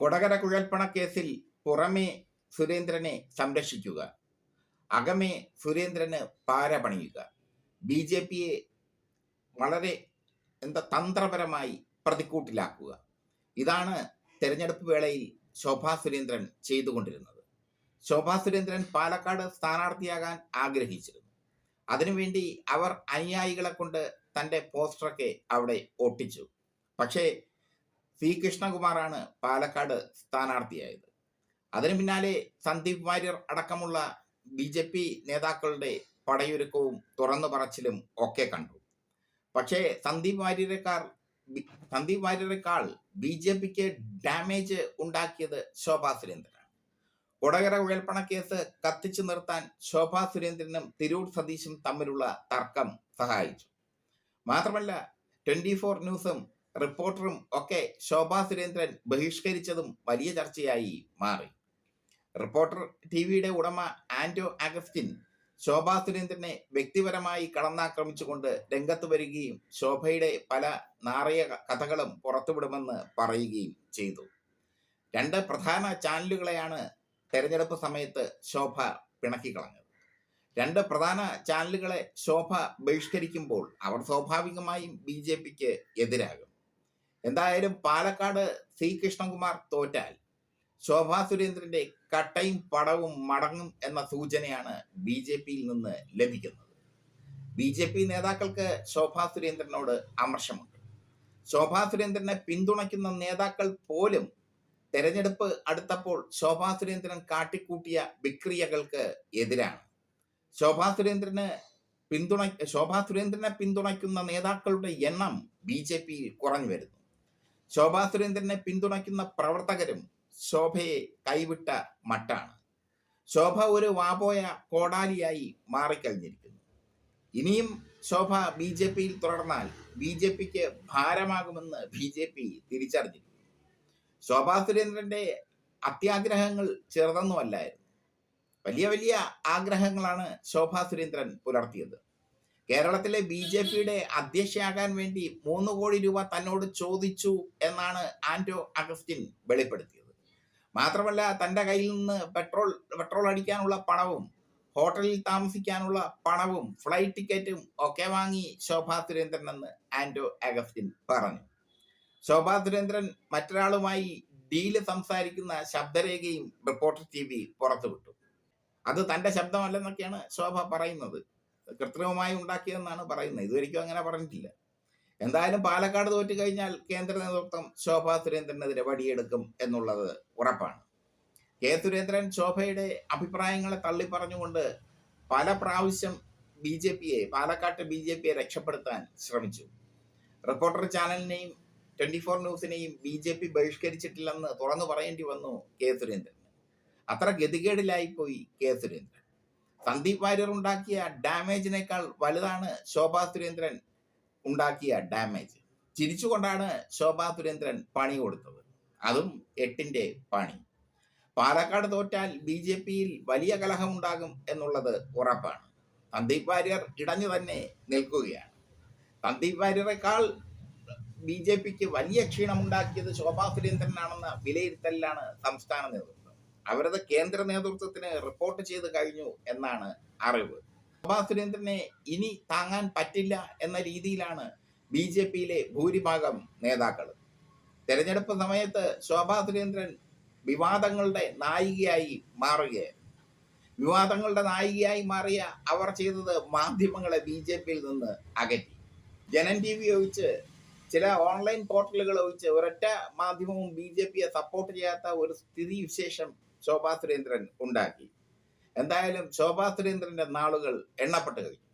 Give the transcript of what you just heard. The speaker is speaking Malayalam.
കൊടകര കുഴൽപ്പണ കേസിൽ പുറമെ സുരേന്ദ്രനെ സംരക്ഷിക്കുക. അകമേ സുരേന്ദ്രന് പാര പണിയുക. ബി ജെ പിയെ വളരെ എന്താ തന്ത്രപരമായി പ്രതിക്കൂട്ടിലാക്കുക. ഇതാണ് തെരഞ്ഞെടുപ്പ് വേളയിൽ ശോഭാ സുരേന്ദ്രൻ ചെയ്തുകൊണ്ടിരുന്നത്. ശോഭാ സുരേന്ദ്രൻ പാലക്കാട് സ്ഥാനാർത്ഥിയാകാൻ ആഗ്രഹിച്ചിരുന്നു. അതിനുവേണ്ടി അവർ അനുയായികളെ കൊണ്ട് തന്റെ പോസ്റ്ററൊക്കെ അവിടെ ഒട്ടിച്ചു. പക്ഷേ സി കൃഷ്ണകുമാറാണ് പാലക്കാട് സ്ഥാനാർത്ഥിയായത്. അതിനു പിന്നാലെ സന്ദീപ് വാര്യർ അടക്കമുള്ള ബി ജെ പി നേതാക്കളുടെ പടയൊരുക്കവും തുറന്നു പറച്ചിലും ഒക്കെ കണ്ടു. പക്ഷേ സന്ദീപ് വാര്യരെക്കാൾ സന്ദീപ് വാര്യരെക്കാൾ ബി ജെ പിക്ക് ഡാമേജ് ഉണ്ടാക്കിയത് ശോഭാ സുരേന്ദ്രനാണ്. കൊടകര ഉഴൽപ്പണ കേസ് കത്തിച്ചു നിർത്താൻ ശോഭാ സുരേന്ദ്രനും തിരൂർ സതീശും തമ്മിലുള്ള തർക്കം സഹായിച്ചു. മാത്രമല്ല ട്വന്റി ഫോർ ന്യൂസും റിപ്പോർട്ടറും ഒക്കെ ശോഭാ സുരേന്ദ്രൻ ബഹിഷ്കരിച്ചതും വലിയ ചർച്ചയായി മാറി. റിപ്പോർട്ടർ ടി വിയുടെ ഉടമ ആന്റോ അഗസ്റ്റിൻ ശോഭാ സുരേന്ദ്രനെ വ്യക്തിപരമായി കടന്നാക്രമിച്ചുകൊണ്ട് രംഗത്ത് വരികയും ശോഭയുടെ പല നാറിയ കഥകളും പുറത്തുവിടുമെന്ന് പറയുകയും ചെയ്തു. രണ്ട് പ്രധാന ചാനലുകളെയാണ് തെരഞ്ഞെടുപ്പ് സമയത്ത് ശോഭ പിണക്കിക്കളഞ്ഞത് രണ്ട് പ്രധാന ചാനലുകളെ ശോഭ ബഹിഷ്കരിക്കുമ്പോൾ അവർ സ്വാഭാവികമായും ബി ജെ പിക്ക് എതിരാകും. എന്തായാലും പാലക്കാട് സി കൃഷ്ണകുമാർ തോറ്റാൽ ശോഭാ സുരേന്ദ്രന്റെ കട്ടയും പടവും മടങ്ങും എന്ന സൂചനയാണ് ബി ജെ പിയിൽ നിന്ന് ലഭിക്കുന്നത്. ബി ജെ പി നേതാക്കൾക്ക് ശോഭാ സുരേന്ദ്രനോട് അമർഷമുണ്ട്. ശോഭാ സുരേന്ദ്രനെ പിന്തുണയ്ക്കുന്ന നേതാക്കൾ പോലും തെരഞ്ഞെടുപ്പ് അടുത്തപ്പോൾ ശോഭാ സുരേന്ദ്രൻ കാട്ടിക്കൂട്ടിയ വിക്രിയകൾക്ക് എതിരാണ്. ശോഭാ സുരേന്ദ്രന് പിന്തുണ ശോഭാ സുരേന്ദ്രനെ പിന്തുണയ്ക്കുന്ന നേതാക്കളുടെ എണ്ണം ബി ജെ പിയിൽ കുറഞ്ഞു വരുന്നു. ശോഭാ സുരേന്ദ്രനെ പിന്തുണയ്ക്കുന്ന പ്രവർത്തകരും ശോഭയെ കൈവിട്ട മട്ടാണ്. ശോഭ ഒരു വാപോയ കോടാലിയായി മാറിക്കഴിഞ്ഞിരിക്കുന്നു. ഇനിയും ശോഭ ബി ജെ പിയിൽ തുടർന്നാൽ ബി ജെ പിക്ക് ഭാരമാകുമെന്ന് ബി ജെ പി തിരിച്ചറിഞ്ഞിരിക്കുന്നു. ശോഭാ സുരേന്ദ്രന്റെ അത്യാഗ്രഹങ്ങൾ ചെറുതൊന്നുമല്ലായിരുന്നു. വലിയ വലിയ ആഗ്രഹങ്ങളാണ് ശോഭാ സുരേന്ദ്രൻ പുലർത്തിയത്. കേരളത്തിലെ ബി ജെ പിയുടെ അധ്യക്ഷയാകാൻ വേണ്ടി മൂന്ന് കോടി രൂപ തന്നോട് ചോദിച്ചു എന്നാണ് ആന്റോ അഗസ്റ്റിൻ വെളിപ്പെടുത്തിയത്. മാത്രമല്ല തന്റെ കയ്യിൽ നിന്ന് പെട്രോൾ പെട്രോൾ അടിക്കാനുള്ള പണവും ഹോട്ടലിൽ താമസിക്കാനുള്ള പണവും ഫ്ലൈറ്റ് ടിക്കറ്റും ഒക്കെ വാങ്ങി ശോഭാ സുരേന്ദ്രൻ എന്ന് ആന്റോ അഗസ്റ്റിൻ പറഞ്ഞു. ശോഭാ സുരേന്ദ്രൻ മറ്റൊരാളുമായി ഡീൽ സംസാരിക്കുന്ന ശബ്ദരേഖയും റിപ്പോർട്ടർ ടി വി പുറത്തുവിട്ടു. അത് തന്റെ ശബ്ദമല്ലെന്നൊക്കെയാണ് ശോഭ പറയുന്നത്. കൃത്രിമമായി ഉണ്ടാക്കിയതെന്നാണ് പറയുന്നത്. ഇതുവരെയ്ക്കും അങ്ങനെ പറഞ്ഞിട്ടില്ല. എന്തായാലും പാലക്കാട് തോറ്റു കഴിഞ്ഞാൽ കേന്ദ്ര നേതൃത്വം ശോഭാ സുരേന്ദ്രനെതിരെ വടിയെടുക്കും എന്നുള്ളത് ഉറപ്പാണ്. കെ സുരേന്ദ്രൻ ശോഭയുടെ അഭിപ്രായങ്ങളെ തള്ളി പറഞ്ഞുകൊണ്ട് പല പ്രാവശ്യം ബി ജെ പിയെ പാലക്കാട്ട് ബി ജെ പിയെ രക്ഷപ്പെടുത്താൻ ശ്രമിച്ചു. റിപ്പോർട്ടർ ചാനലിനെയും ട്വന്റി ഫോർ ന്യൂസിനെയും ബി ജെ പി ബഹിഷ്കരിച്ചിട്ടില്ലെന്ന് തുറന്നു പറയേണ്ടി വന്നു കെ സുരേന്ദ്രൻ. അത്ര ഗതികേടിലായിപ്പോയി കെ സുരേന്ദ്രൻ. സന്ദീപ് വാര്യർ ഉണ്ടാക്കിയ ഡാമേജിനേക്കാൾ വലുതാണ് ശോഭാ സുരേന്ദ്രൻ ഉണ്ടാക്കിയ ഡാമേജ്. ചിരിച്ചുകൊണ്ടാണ് ശോഭാ സുരേന്ദ്രൻ പണി കൊടുത്തത്. അതും എട്ടിന്റെ പണി. പാലക്കാട് തോറ്റാൽ ബി ജെ പിയിൽ വലിയ കലഹമുണ്ടാകും എന്നുള്ളത് ഉറപ്പാണ്. സന്ദീപ് വാര്യർ ഇടഞ്ഞു തന്നെ നിൽക്കുകയാണ്. സന്ദീപ് വാര്യറെക്കാൾ ബി ജെ പിക്ക് വലിയ ക്ഷീണമുണ്ടാക്കിയത് ശോഭാ സുരേന്ദ്രനാണെന്ന വിലയിരുത്തലിലാണ് സംസ്ഥാന നേതൃത്വം. അവരത് കേന്ദ്ര നേതൃത്വത്തിന് റിപ്പോർട്ട് ചെയ്ത് കഴിഞ്ഞു എന്നാണ് അറിവ്. ശോഭാ സുരേന്ദ്രനെ ഇനി താങ്ങാൻ പറ്റില്ല എന്ന രീതിയിലാണ് ബി ജെ പിയിലെ ഭൂരിഭാഗം നേതാക്കൾ തെരഞ്ഞെടുപ്പ് സമയത്ത് ശോഭാ സുരേന്ദ്രൻ വിവാദങ്ങളുടെ നായികയായി മാറുകയായിരുന്നു. വിവാദങ്ങളുടെ നായികയായി മാറിയ അവർ ചെയ്തത് മാധ്യമങ്ങളെ ബി ജെ പിയിൽ നിന്ന് അകറ്റി. ജനൻ ടി വി ഒഴിച്ച് ചില ഓൺലൈൻ പോർട്ടലുകൾ ഒഴിച്ച് ഒരൊറ്റ മാധ്യമവും ബി ജെ പിയെ സപ്പോർട്ട് ചെയ്യാത്ത ഒരു സ്ഥിതി വിശേഷം ശോഭാ സുരേന്ദ്രൻ ഉണ്ടാക്കി. എന്തായാലും ശോഭാ സുരേന്ദ്രന്റെ നാളുകൾ എണ്ണപ്പെട്ട് കഴിഞ്ഞു.